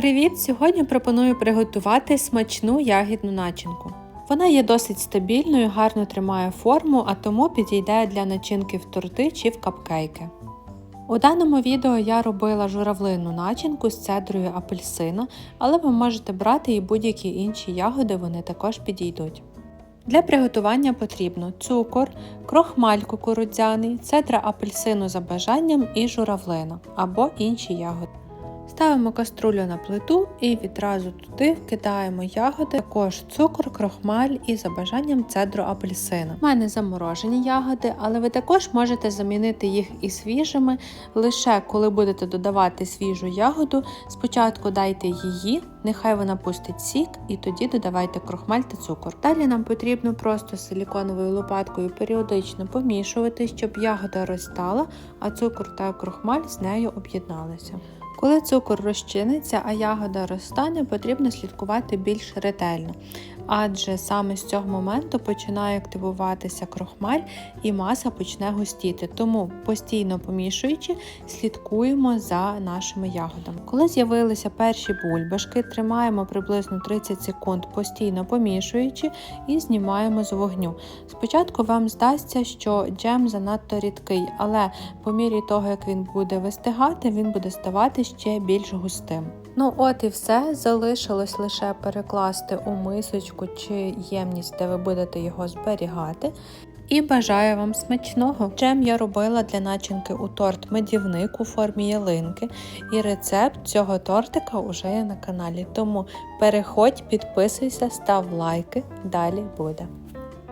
Привіт! Сьогодні пропоную приготувати смачну ягідну начинку. Вона є досить стабільною, гарно тримає форму, а тому підійде для начинки в торти чи в капкейки. У даному відео я робила журавлинну начинку з цедрою апельсина, але ви можете брати і будь-які інші ягоди, вони також підійдуть. Для приготування потрібно цукор, крохмаль кукурудзяний, цедра апельсину за бажанням і журавлина або інші ягоди. Ставимо каструлю на плиту і відразу туди вкидаємо ягоди, також цукор, крохмаль і за бажанням цедру апельсину. У мене заморожені ягоди, але ви також можете замінити їх і свіжими. Лише коли будете додавати свіжу ягоду, спочатку дайте її, нехай вона пустить сік, і тоді додавайте крохмаль та цукор. Далі нам потрібно просто силіконовою лопаткою періодично помішувати, щоб ягода розтала, а цукор та крохмаль з нею об'єдналися. Коли цукор розчиниться, а ягода розтане, потрібно слідкувати більш ретельно, адже саме з цього моменту починає активуватися крохмаль і маса почне густіти. Тому постійно помішуючи, слідкуємо за нашими ягодами. Коли з'явилися перші бульбашки, тримаємо приблизно 30 секунд, постійно помішуючи і знімаємо з вогню. Спочатку вам здасться, що джем занадто рідкий, але по мірі того, як він буде вистигати, він буде ставати ще більш густим. Ну от і все. Залишилось лише перекласти у мисочку чи ємність, де ви будете його зберігати. І бажаю вам смачного! Джем я робила для начинки у торт медівник у формі ялинки, і рецепт цього тортика уже є на каналі. Тому переходь, підписуйся, став лайки, далі буде.